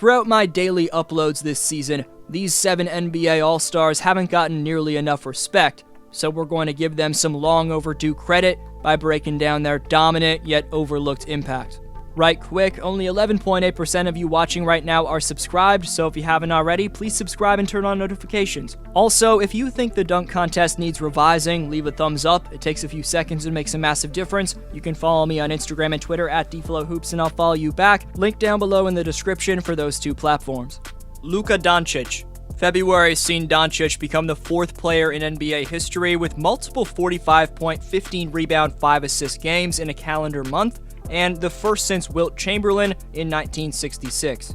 Throughout my daily uploads this season, these seven NBA All Stars haven't gotten nearly enough respect, so we're going to give them some long overdue credit by breaking down their dominant yet overlooked impact. Right quick, only 11.8% of you watching right now are subscribed, so if you haven't already, please subscribe and turn on notifications. Also, if you think the dunk contest needs revising, leave a thumbs up. It takes a few seconds and makes a massive difference. You can follow me on Instagram and Twitter at DFlowHoops and I'll follow you back. Link down below in the description for those two platforms. Luka Doncic. February has seen Doncic become the fourth player in NBA history with multiple 45 point, 15 rebound, 5 assist games in a calendar month and the first since Wilt Chamberlain in 1966.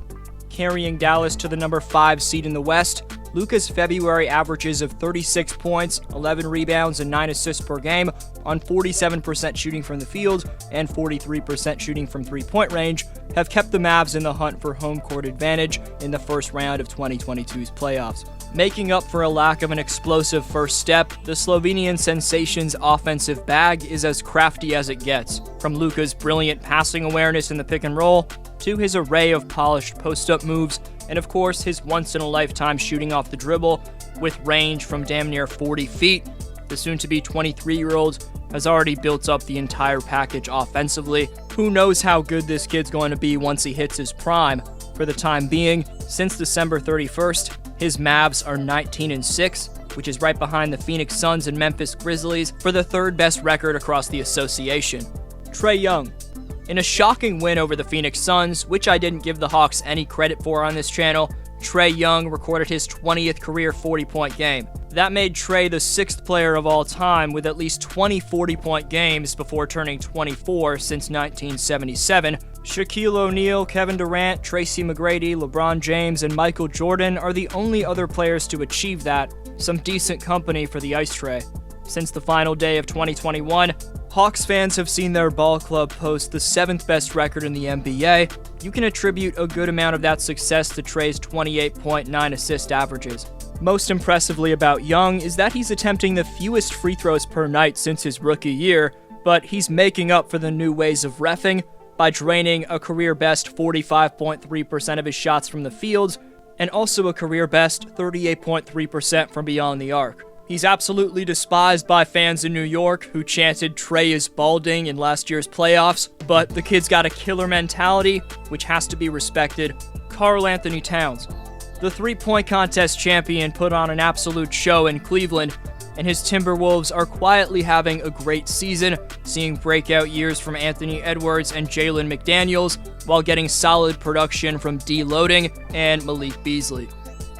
Carrying Dallas to the number 5 seed in the West, Luka's February averages of 36 points, 11 rebounds, and 9 assists per game on 47% shooting from the field and 43% shooting from three point range have kept the Mavs in the hunt for home court advantage in the first round of 2022's playoffs. Making up for a lack of an explosive first step, the Slovenian sensation's offensive bag is as crafty as it gets. From Luka's brilliant passing awareness in the pick and roll to his array of polished post up moves, and of course his once in a lifetime shooting off the dribble with range from damn near 40 feet, the soon to be 23 year old has already built up the entire package offensively. Who knows how good this kid's going to be once he hits his prime? For the time being, since December 31st, his Mavs are 19 and 6, which is right behind the Phoenix Suns and Memphis Grizzlies for the third best record across the association. Trey Young. In a shocking win over the Phoenix Suns, which I didn't give the Hawks any credit for on this channel, Trey Young recorded his 20th career 40 point game. That made Trey the sixth player of all time with at least 20 40 point games before turning 24 since 1977. Shaquille O'Neal, Kevin Durant, Tracy McGrady, LeBron James, and Michael Jordan are the only other players to achieve that. Some decent company for the ice tray. Since the final day of 2021, Hawks fans have seen their ball club post the seventh best record in the NBA. You can attribute a good amount of that success to Trey's 28.9 assist averages. Most impressively about Young is that he's attempting the fewest free throws per night since his rookie year, but he's making up for the new ways of refing by draining a career best 45.3% of his shots from the field and also a career best 38.3% from beyond the arc. He's absolutely despised by fans in New York who chanted Trey is balding in last year's playoffs, but the kid's got a killer mentality, which has to be respected. Karl-Anthony Towns. The three point contest champion put on an absolute show in Cleveland, and his Timberwolves are quietly having a great season, seeing breakout years from Anthony Edwards and Jalen McDaniels, while getting solid production from D. Loading and Malik Beasley.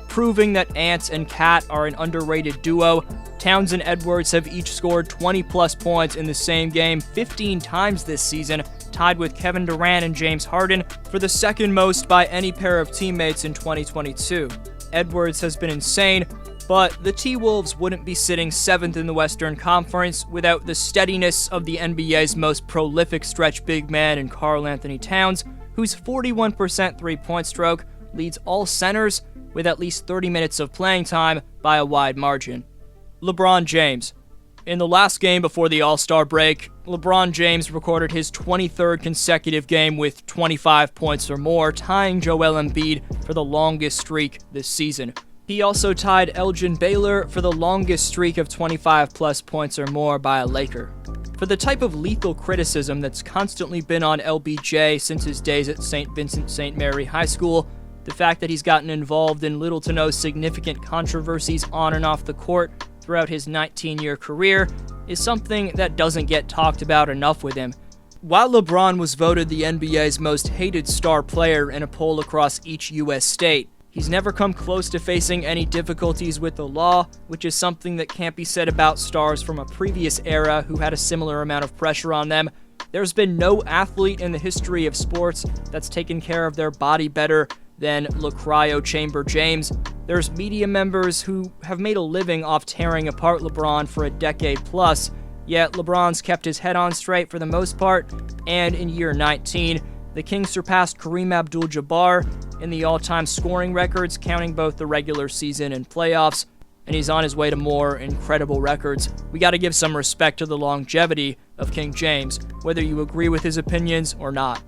Proving that Ants and Cat are an underrated duo, Towns and Edwards have each scored 20 plus points in the same game 15 times this season, tied with Kevin Durant and James Harden for the second most by any pair of teammates in 2022. Edwards has been insane, but the T Wolves wouldn't be sitting seventh in the Western Conference without the steadiness of the NBA's most prolific stretch big man in Karl-Anthony Towns, whose 41% three point stroke leads all centers with at least 30 minutes of playing time by a wide margin. LeBron James. In the last game before the All Star break, LeBron James recorded his 23rd consecutive game with 25 points or more, tying Joel Embiid for the longest streak this season. He also tied Elgin Baylor for the longest streak of 25 plus points or more by a Laker. For the type of lethal criticism that's constantly been on LBJ since his days at St. Vincent St. Mary High School, the fact that he's gotten involved in little to no significant controversies on and off the court throughout his 19 year career is something that doesn't get talked about enough with him. While LeBron was voted the NBA's most hated star player in a poll across each US state, he's never come close to facing any difficulties with the law, which is something that can't be said about stars from a previous era who had a similar amount of pressure on them. There's been no athlete in the history of sports that's taken care of their body better than LaCryo Chamber James. There's media members who have made a living off tearing apart LeBron for a decade plus, yet LeBron's kept his head on straight for the most part, and in year 19, the King surpassed Kareem Abdul Jabbar in the all time scoring records, counting both the regular season and playoffs, and he's on his way to more incredible records. We gotta give some respect to the longevity of King James, whether you agree with his opinions or not.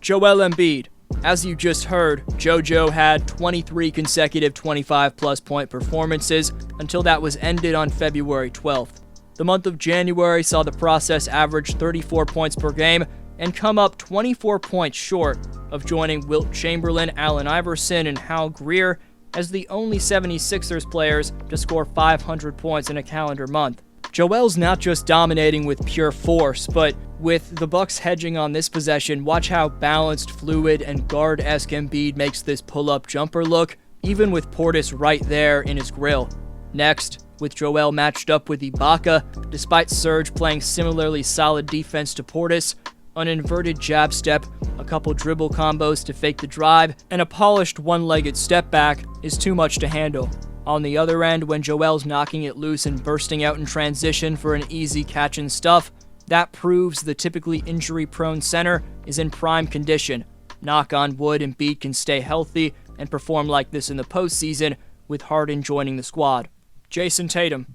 Joel Embiid, As you just heard, JoJo had 23 consecutive 25 plus point performances until that was ended on February 12th. The month of January saw the process average 34 points per game and come up 24 points short of joining Wilt Chamberlain, Allen Iverson, and Hal Greer as the only 76ers players to score 500 points in a calendar month. Joel's not just dominating with pure force, but with the Bucks hedging on this possession, watch how balanced, fluid, and guard-esque Embiid makes this pull-up jumper look, even with Portis right there in his grill. Next, with Joel matched up with Ibaka, despite Serge playing similarly solid defense to Portis, an inverted jab step, a couple dribble combos to fake the drive, and a polished one-legged step back is too much to handle. On the other end, when Joel's knocking it loose and bursting out in transition for an easy catch and stuff, that proves the typically injury prone center is in prime condition. Knock on wood, Embiid can stay healthy and perform like this in the postseason, with Harden joining the squad. Jason Tatum.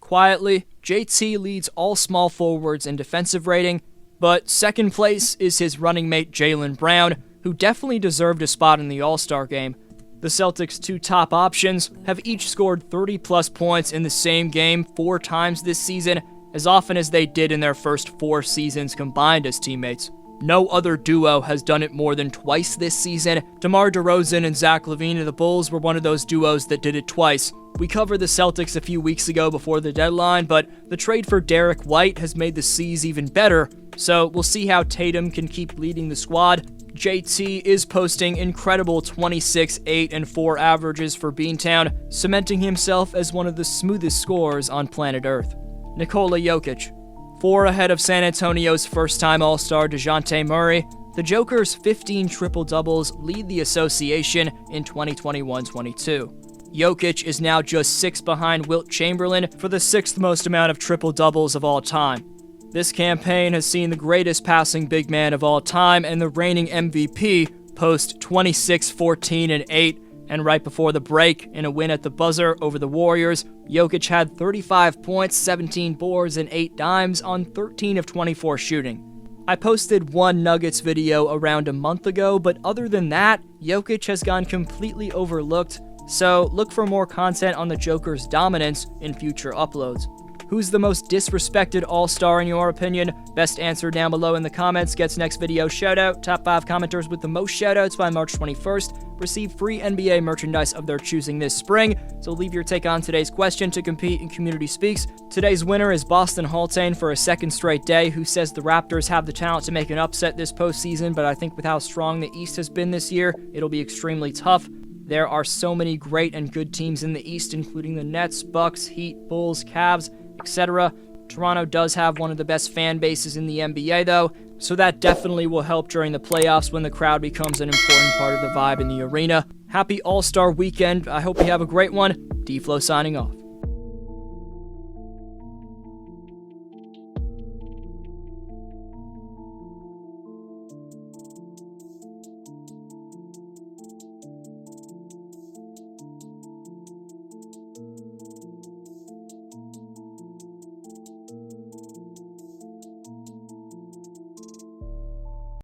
Quietly, JT leads all small forwards in defensive rating, but second place is his running mate Jalen Brown, who definitely deserved a spot in the All Star game. The Celtics' two top options have each scored 30 plus points in the same game four times this season, as often as they did in their first four seasons combined as teammates. No other duo has done it more than twice this season. DeMar DeRozan and Zach LaVine of the Bulls were one of those duos that did it twice. We covered the Celtics a few weeks ago before the deadline, but the trade for Derrick White has made the C's even better, so we'll see how Tatum can keep leading the squad. JT is posting incredible 26, 8, and 4 averages for Beantown, cementing himself as one of the smoothest scorers on planet Earth. Nikola Jokic. Four ahead of San Antonio's first time All Star DeJounte Murray, the Joker's 15 triple doubles lead the association in 2021 22. Jokic is now just six behind Wilt Chamberlain for the sixth most amount of triple doubles of all time. This campaign has seen the greatest passing big man of all time and the reigning MVP post 26, 14, and 8. And right before the break, in a win at the buzzer over the Warriors, Jokic had 35 points, 17 boards, and 8 dimes on 13 of 24 shooting. I posted one Nuggets video around a month ago, but other than that, Jokic has gone completely overlooked, so look for more content on the Joker's dominance in future uploads. Who's the most disrespected All Star in your opinion? Best answer down below in the comments gets next video shoutout. Top 5 commenters with the most shoutouts by March 21st receive free NBA merchandise of their choosing this spring. So leave your take on today's question to compete in Community Speaks. Today's winner is Boston Haltane for a second straight day, who says the Raptors have the talent to make an upset this postseason, but I think with how strong the East has been this year, it'll be extremely tough. There are so many great and good teams in the East, including the Nets, Bucks, Heat, Bulls, Cavs, etc. Toronto does have one of the best fan bases in the NBA, though, so that definitely will help during the playoffs when the crowd becomes an important part of the vibe in the arena. Happy All Star weekend. I hope you have a great one. D Flow signing off.